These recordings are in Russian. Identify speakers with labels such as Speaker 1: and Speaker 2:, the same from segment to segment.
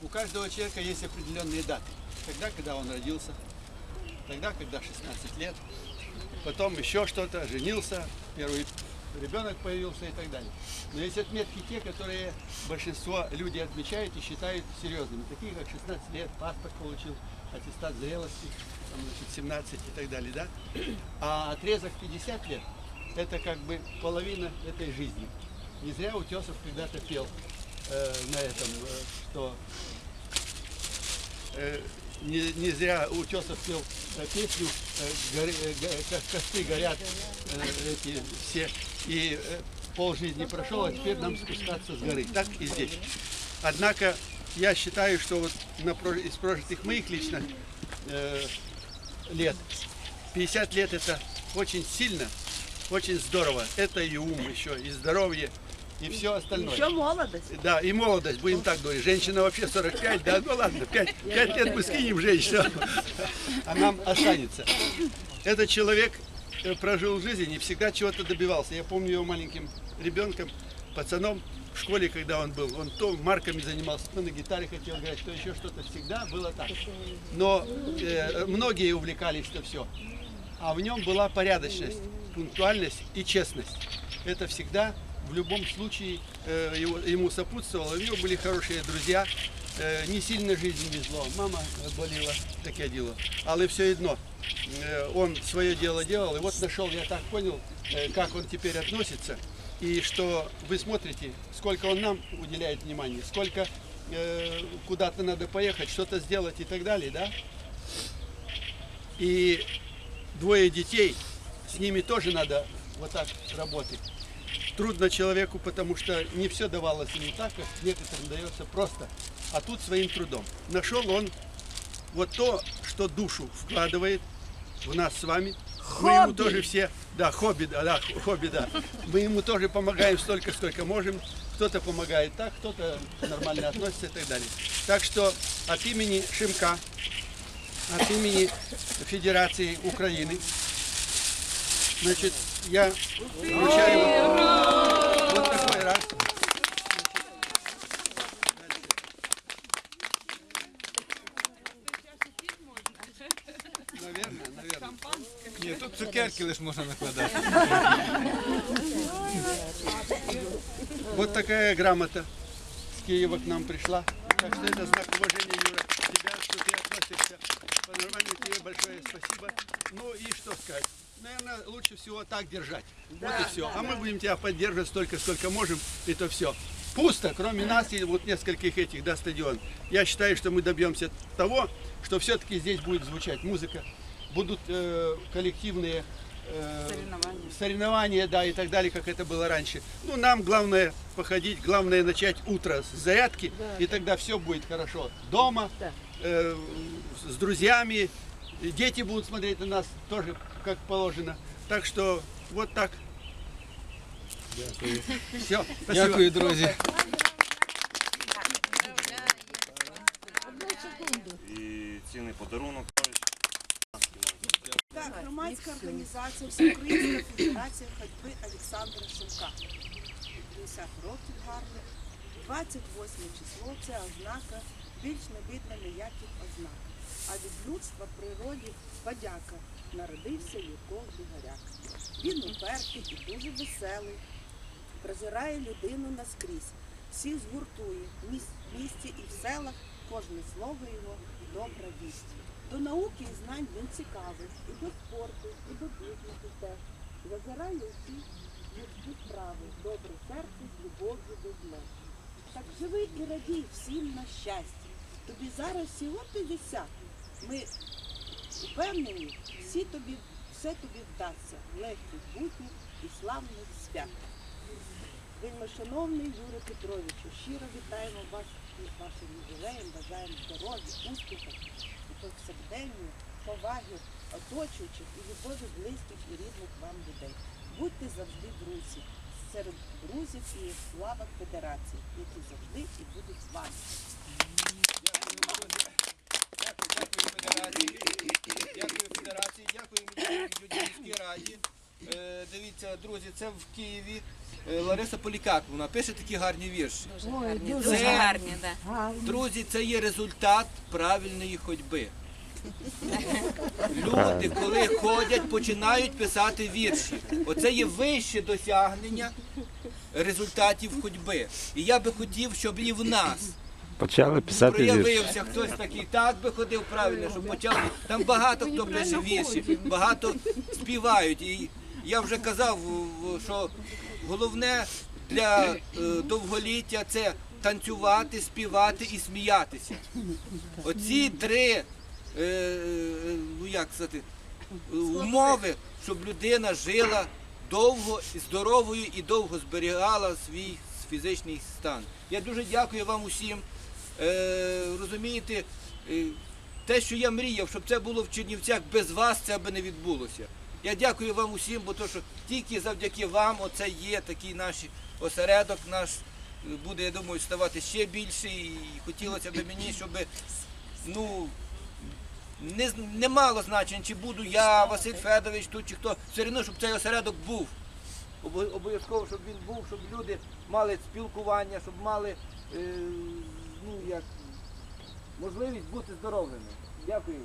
Speaker 1: У каждого человека есть определенные даты. Тогда, когда он родился, тогда, когда 16 лет, потом еще что-то, женился, первый ребенок появился и так далее. Но есть отметки те, которые большинство людей отмечают и считают серьезными, такие как 16 лет, паспорт получил, аттестат зрелости, там, значит, 17 и так далее, да? А отрезок 50 лет – это как бы половина этой жизни. Не зря Утесов когда-то пел э, на этом, э, что э, не, не зря Утесов пел э, песню э, горе- го- как косты горят эти все и э, пол жизни прошел, а теперь нам спускаться с горы. Так и здесь. Однако я считаю, что вот на, из прожитых моих лично э, лет 50 лет это очень сильно, очень здорово. Это и ум еще, и здоровье, и все остальное.
Speaker 2: Еще молодость.
Speaker 1: Да, и молодость, будем так говорить. Женщина вообще 45, да, ну ладно, 5, 5 лет мы скинем женщину, а нам останется. Этот человек э, прожил жизнь и всегда чего-то добивался. Я помню его маленьким ребенком, пацаном в школе, когда он был. Он то марками занимался, то на гитаре хотел играть, то еще что-то. Всегда было так. Но э, многие увлекались это все. А в нем была порядочность, пунктуальность и честность. Это всегда в любом случае э, его- ему сопутствовало. У него были хорошие друзья. Е, Не сильно жизнь везло. Мама болела, таке діло. Але все одно е, он свое дело делал. И вот нашел, я так понял, э, как он теперь относится. И что вы смотрите, сколько он нам уделяет внимания, сколько э, куда-то надо поехать, что-то сделать и так далее, да? И двое детей, с ними тоже надо вот так работать. Трудно человеку, потому что не все давалось ему так, как некоторым дается просто, а тут своим трудом. Нашел он вот то, что душу вкладывает в нас с вами. Мы ему
Speaker 2: Хобби.
Speaker 1: тоже все, да, хобби, да, да, хобби, да. Мы ему тоже помогаем столько, сколько можем. Кто-то помогает так, кто-то нормально относится и так далее. Так что от имени Шимка, от имени Федерации Украины, значит, я вручаю вам вот такой раз. Наверное, наверное.
Speaker 3: Ні, тут цукерки лише можна накладати.
Speaker 1: Вот такая грамота с Киева к нам пришла. Так что это знак уважения, Юра, тебя, что ты относишься по-нормальному. Тебе большое спасибо. Ну и что сказать? Наверное, лучше всего так держать. Вот и все. А мы будем тебя поддерживать столько, сколько можем, и то все. Пусто, кроме нас и вот нескольких этих, да, стадион. Я считаю, что мы добьемся того, что все-таки здесь будет звучать музыка, будут э, коллективные э, соревнования, да, и так далее, как это было раньше. Ну, нам главное походить, главное начать утро с зарядки, и тогда все будет хорошо. Дома,
Speaker 2: Да.
Speaker 1: э, с друзьями, и дети будут смотреть на нас тоже как положено. Так что вот так. Все, спасибо.
Speaker 3: Дякую, друзі.
Speaker 4: і цінний подарунок.
Speaker 2: Так, громадська організація Всеукраїнська федерація ходьби Олександра Шумка. 50 років гарних. 28 число це ознака, більш не видно ніяких ознак. А від людства природі подяка. Народився Юрко Бігоряк. Він упертий і дуже веселий. Прозирає людину наскрізь. Всіх згуртує в місті і в селах кожне слово його добра вість. До науки і знань він цікавий, і до спорту, і до бізнесу теж. Зазирає усі людські справи, добре серце з любов'ю до зле. Так живи і радій всім на щастя. Тобі зараз всього 50. Ми упевнені, всі тобі, все тобі вдасться легких будніх і славних свят. Вельми шановний Юрій Петровичу, щиро вітаємо вас із вашим ювілеєм, бажаємо здоров'я, успіхів і повсякденної поваги оточуючих і любові близьких і рідних вам людей. Будьте завжди друзі, серед друзів і в лавах федерації, які завжди і будуть з вами.
Speaker 1: Дякую федерації. Дякую федерації, дякую Юдівській раді. Е, Дивіться,
Speaker 3: друзі, це в Києві е, Лариса Полікак. Вона пише такі гарні вірші.
Speaker 5: Дуже
Speaker 3: Це-
Speaker 5: гарні, да.
Speaker 3: Друзі, це є результат правильної ходьби. Люди, коли ходять, починають писати вірші. Оце є вище досягнення результатів ходьби. І я би хотів, щоб і в нас
Speaker 6: Почали писати вірші.
Speaker 3: проявився хтось такий, так би ходив правильно, щоб почав. Там багато хто пише вірші, багато співають. І я вже казав, що головне для е, довголіття це танцювати, співати і сміятися. Оці три е, е, ну як сказати, умови, щоб людина жила довго, здоровою і довго зберігала свій фізичний стан. Я дуже дякую вам усім. Е, розумієте, е, те, що я мріяв, щоб це було в Чернівцях, без вас це би не відбулося. Я дякую вам усім, бо то, що тільки завдяки вам оце є такий наш осередок, наш е, буде, я думаю, ставати ще більше. І хотілося б мені, щоб ну, не, не мало значення, чи буду я, Василь Федорович тут, чи хто, все одно, щоб цей осередок був. Обов'язково, щоб він був, щоб люди мали спілкування, щоб мали е, ну, як, можливість бути здоровими. Дякую.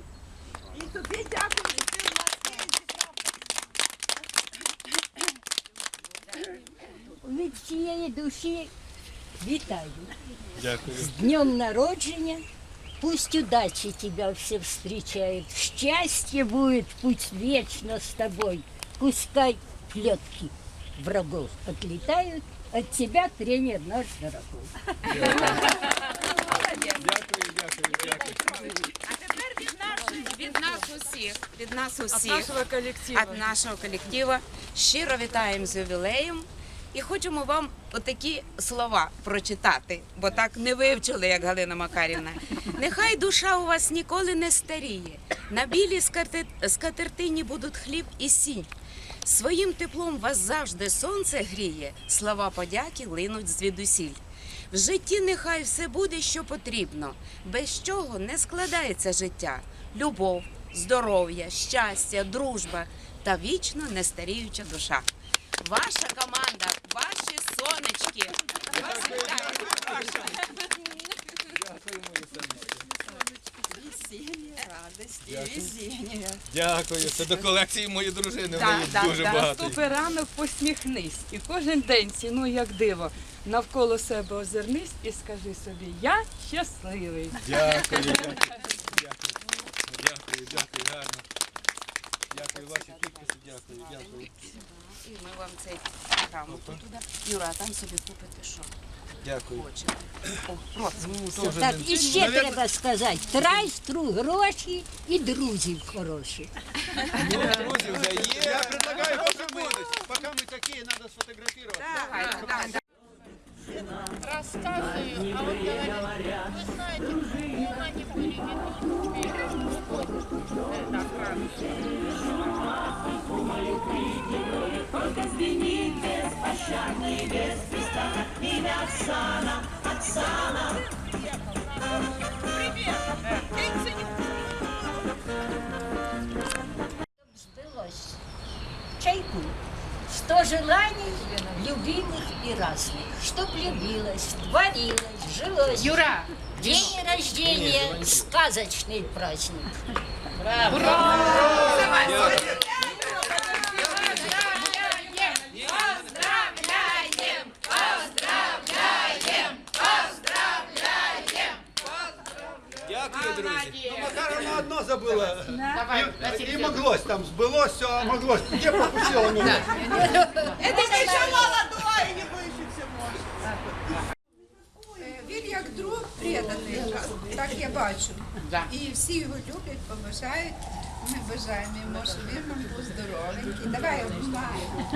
Speaker 2: І тобі дякую, що ти в нас є.
Speaker 5: Від всієї душі вітаю.
Speaker 3: Дякую.
Speaker 5: С днем народження. Пусть удачи тебя все встречают. Счастье будет путь вечно с тобой. Пускай плетки врагов отлетают. От тебя тренер наш дорогой.
Speaker 7: Нас, від нас усіх, від нас усіх,
Speaker 8: нашого колективу.
Speaker 7: від нашого колективу щиро вітаємо з ювілеєм і хочемо вам отакі слова прочитати, бо так не вивчили, як Галина Макарівна. Нехай душа у вас ніколи не старіє. На білій скатертині будуть хліб і сіль. Своїм теплом вас завжди сонце гріє, слова подяки линуть звідусіль. В житті нехай все буде, що потрібно, без чого не складається життя. Любов, здоров'я, щастя, дружба та вічно нестаріюча душа. Ваша команда, ваші сонечки. Вас вітаю.
Speaker 3: Дякую. Це до колекції моєї дружини.
Speaker 7: Так,
Speaker 3: моєї дуже
Speaker 7: так.
Speaker 3: багато.
Speaker 8: Наступи ранок, посміхнись. І кожен день цінуй як диво. Навколо себе озирнись і скажи собі, я щасливий.
Speaker 3: Дякую, дякую. Дякую, дякую, дякую, гарно. Дякую, ваші підписи, дякую, дякую.
Speaker 7: І ми вам цей грамоту туди. Юра, а там собі купите що
Speaker 3: Дякую.
Speaker 7: хочете. О, просто.
Speaker 5: Так, і ще треба сказати, трайстру гроші і друзів хороших.
Speaker 3: Друзі, вже є.
Speaker 1: Я предлагаю, пока мы, пока мы такие, надо сфотографировать.
Speaker 7: Давайте, да, да.
Speaker 5: Сбылось. Чайку. Сто желаний, любимых и разных. Чтоб любилось, творилось, жилось.
Speaker 7: Юра,
Speaker 5: День рождения, сказочный праздник.
Speaker 3: Дякую, друзі.
Speaker 1: Макаровна одно забыла. И, и моглось там, сбылось все, а моглось. Где пропустила меня?
Speaker 2: Это ще молодой, і не вище все може.
Speaker 9: Він як друг преданий, так я бачу. І всі його люблять, поважають. Ми бажаємо йому, щоб він нам був здоровенький. Давай обнімаємо.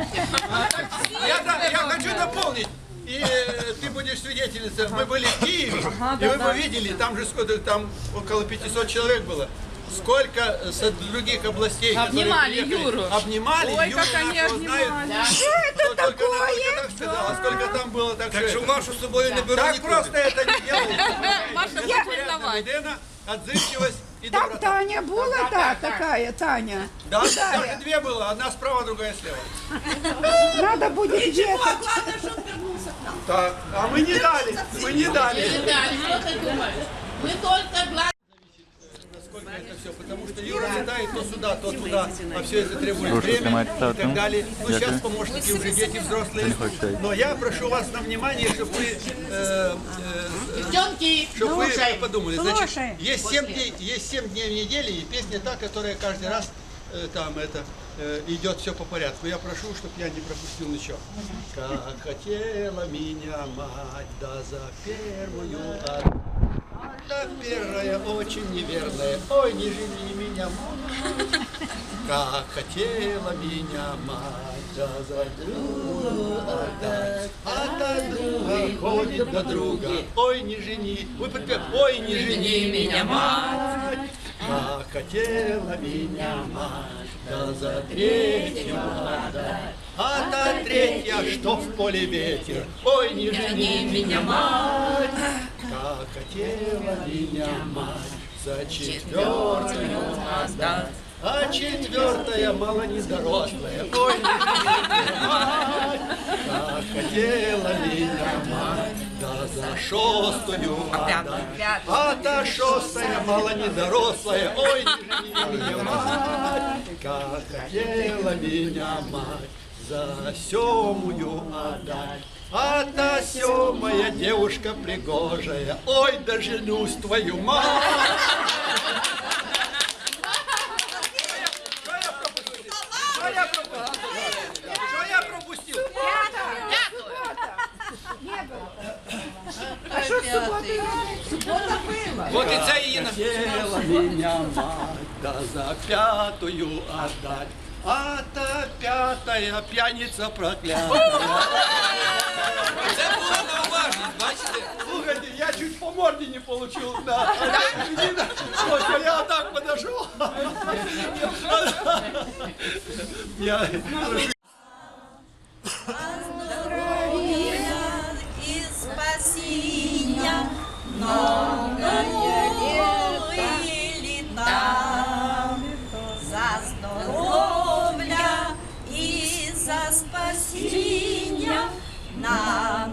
Speaker 1: Я, да, я хочу напомнить, и э, ты будешь свидетельницей. Мы были в Киеве, и вы бы видели, там же сколько, там около 500 человек было. Сколько с других областей, которые
Speaker 8: Обнимали
Speaker 1: приехали,
Speaker 8: Юру.
Speaker 1: Обнимали.
Speaker 8: Ой,
Speaker 1: Юра
Speaker 8: как они
Speaker 1: нашего
Speaker 8: обнимали.
Speaker 1: Что это такое? Только так сказала, сколько там было, так,
Speaker 3: Так
Speaker 1: что.
Speaker 3: Машу з собою не беру
Speaker 1: Так
Speaker 3: нікуди.
Speaker 1: просто это не делается.
Speaker 8: Маша признавай.
Speaker 1: людина. отзывчивость и
Speaker 9: Так
Speaker 1: доброта.
Speaker 9: Таня була та, такая, Таня.
Speaker 1: Да, даже две было, одна справа, другая слева.
Speaker 9: Надо будет ехать.
Speaker 1: Так, а мы не дали, мы не дали. Насколько это все, потому что Юра летает то сюда, то туда, а все это требует времени
Speaker 6: снимать
Speaker 1: и так далее. Ну, сейчас помощники уже дети взрослые. Но я прошу вас на внимание, чтобы вы, э, э, чтобы вы подумали. Значит, есть 7 дней, есть 7 дней в неделе, и песня та, которая каждый раз э, там это э, идет все по порядку. Я прошу, чтобы я не пропустил ничего. Как хотела меня мать, да за первую да первая очень неверная, ой, не жени меня, мать. Как хотела меня мать, да за другую отдать. А та друга ходит до друга, ой, не жени, вы подпев, ой, не жени меня, мать. Как хотела меня мать, да за третью отдать. А та третья, что в поле ветер, ой, не жени меня, мать. Хотела меня мать за четвертую отдать. А четвертая мало не взрослая, ой, не. Как хотела меня мать, да за шестую отдать. А та шестая мало не дорослая, ой, не меня, мать. Как хотела меня мать за семую отдать. А та семая девушка пригожая, ой, да женюсь твою мать. Что я пропустил? Что я пропустил?
Speaker 9: А що з суботою? Субота була.
Speaker 3: От і це її на
Speaker 1: Хотела меня мать, да за пятую отдать. А та пятая пьяница проклятая. Морде не получил. Да. Вот, я так подошел. Я прошу
Speaker 10: и спасения лета за здоровья и за спасения на